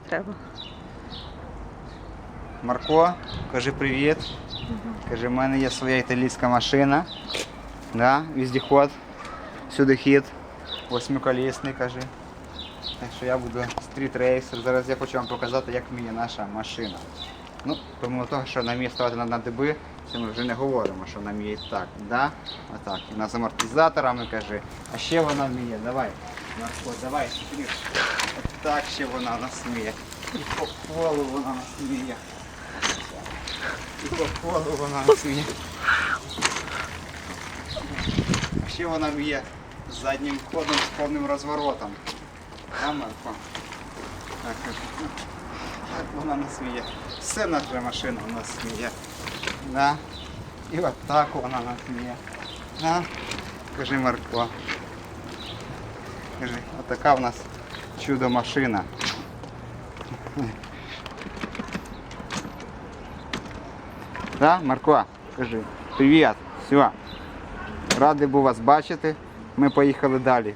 треба. Марко, кажи привіт. Кажи, в мене є своя італійська машина. Да, віздіход, сюди хід, восьмиколісний, кажи. Так що я буду стріт-рейсер. Зараз я хочу вам показати, як вміє наша машина. Ну, помимо того, що вона вміє ставати на, диби, це ми вже не говоримо, що вміє і так. Да? Отак. І з амортизаторами каже. А ще вона вміє. Давай. Марко, давай, стріт. Так ще вона нас вміє. І по колу вона нас вміє. І по колу вона нас вміє. А ще вона вміє заднім ходом з повним розворотом. А, Марко? Так вона нас вміє. Все наша машина у нас вміє. Да? І от так вона нас вміє. Да? Кажи, Марко. Кажи, отака в нас чудо машина. Да, Марко, кажи, привіт, все. Радий був вас бачити. Ми поїхали далі.